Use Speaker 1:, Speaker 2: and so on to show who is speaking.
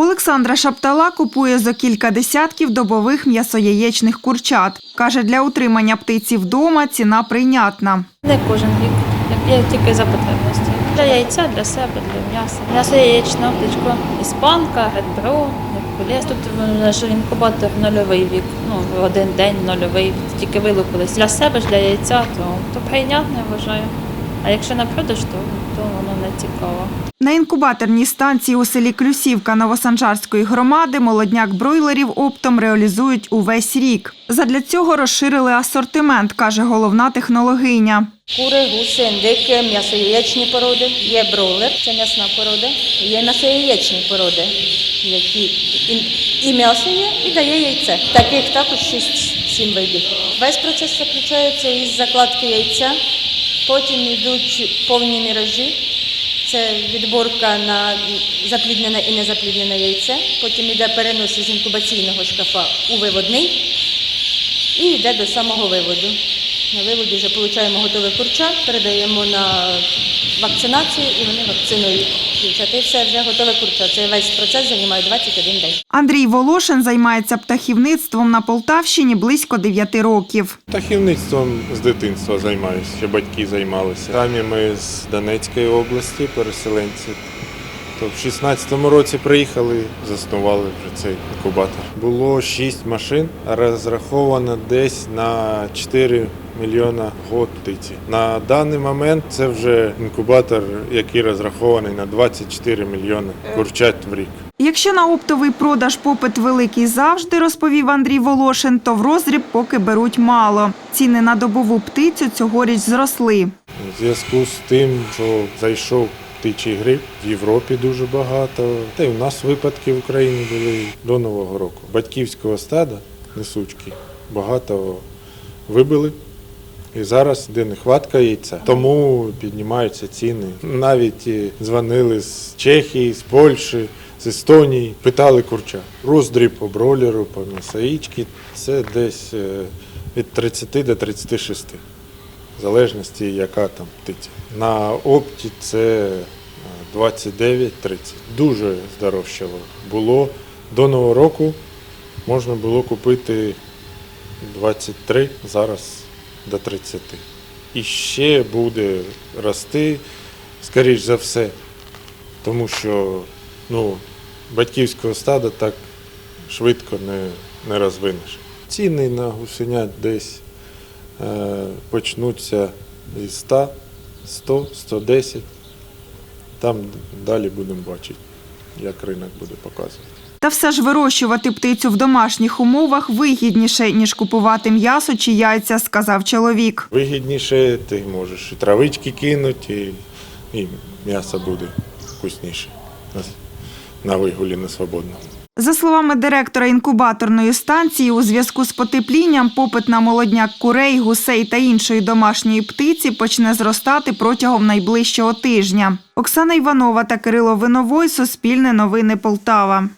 Speaker 1: Олександра Шаптала купує за кілька десятків добових м'ясо-яєчних курчат. Каже, для утримання птиці вдома ціна прийнятна.
Speaker 2: Не кожен рік. Я тільки за потребності. Для яйця, для себе, для м'яса. М'ясо яєчна птичка, іспанка, гетбро, геркулес. Тут наш інкубатор нульовий вік. Ну, один день нульовий, тільки вилупились. Для себе для яйця, то, то прийнятно, я вважаю. А якщо на продаж, то, то воно не цікаво.
Speaker 1: На інкубаторній станції у селі Клюсівка Новосанжарської громади молодняк бройлерів оптом реалізують увесь рік. Задля цього розширили асортимент, каже головна технологиня.
Speaker 3: Кури, гуси, індики, м'ясо-яєчні породи, є бройлер, це м'ясна порода, є м'ясо-яєчні породи, які і, і м'ясо є, і дає яйце. Таких також 6-7 видів. Весь процес заключається із закладки яйця, потім йдуть повні міражі. Це відборка на запліднене і незапліднене яйце. Потім йде перенос із інкубаційного шкафа у виводний і йде до самого виводу. На виводі вже отримуємо готове курча, передаємо на вакцинацію і вони вакцинують дівчат. І все вже готове курча. Цей весь процес займає 21 день.
Speaker 1: Андрій Волошин займається птахівництвом на Полтавщині близько 9 років.
Speaker 4: Птахівництвом з дитинства займаюся, ще батьки займалися. Самі ми з Донецької області, переселенці. То в 16-му році приїхали, заснували вже цей інкубатор. Було 6 машин, розраховано десь на 4 мільйона год птиці. На даний момент це вже інкубатор, який розрахований на 24 мільйони курчат в рік.
Speaker 1: Якщо на оптовий продаж попит великий завжди, розповів Андрій Волошин, то в розріб поки беруть мало. Ціни на добову птицю цьогоріч зросли.
Speaker 4: У зв'язку з тим, що зайшов птичий грип в Європі дуже багато. Та й у нас випадки в Україні були до Нового року. Батьківського стада несучки багато вибили. І зараз йде нехватка яйця, тому піднімаються ціни. Навіть дзвонили з Чехії, з Польщі, з Естонії, питали курча. Роздріб по бролеру, по м'ясоїчки – це десь е, від 30 до 36 в залежності, яка там птиця. На опті це е, 29-30. Дуже здорожчало. Було до Нового року можна було купити 23, зараз до 30. І ще буде рости, скоріш за все, тому що ну, батьківського стада так швидко не, не розвинеш. Ціни на гусенят десь е, почнуться із 100, 100, 110. Там далі будемо бачити, як ринок буде показувати.
Speaker 1: Та все ж вирощувати птицю в домашніх умовах вигідніше, ніж купувати м'ясо чи яйця, сказав чоловік.
Speaker 4: Вигідніше ти можеш і травички кинути, і, і м'ясо буде вкусніше на, на вигулі на свободному.
Speaker 1: За словами директора інкубаторної станції, у зв'язку з потеплінням попит на молодняк курей, гусей та іншої домашньої птиці почне зростати протягом найближчого тижня. Оксана Іванова та Кирило Виновой, Суспільне новини Полтава.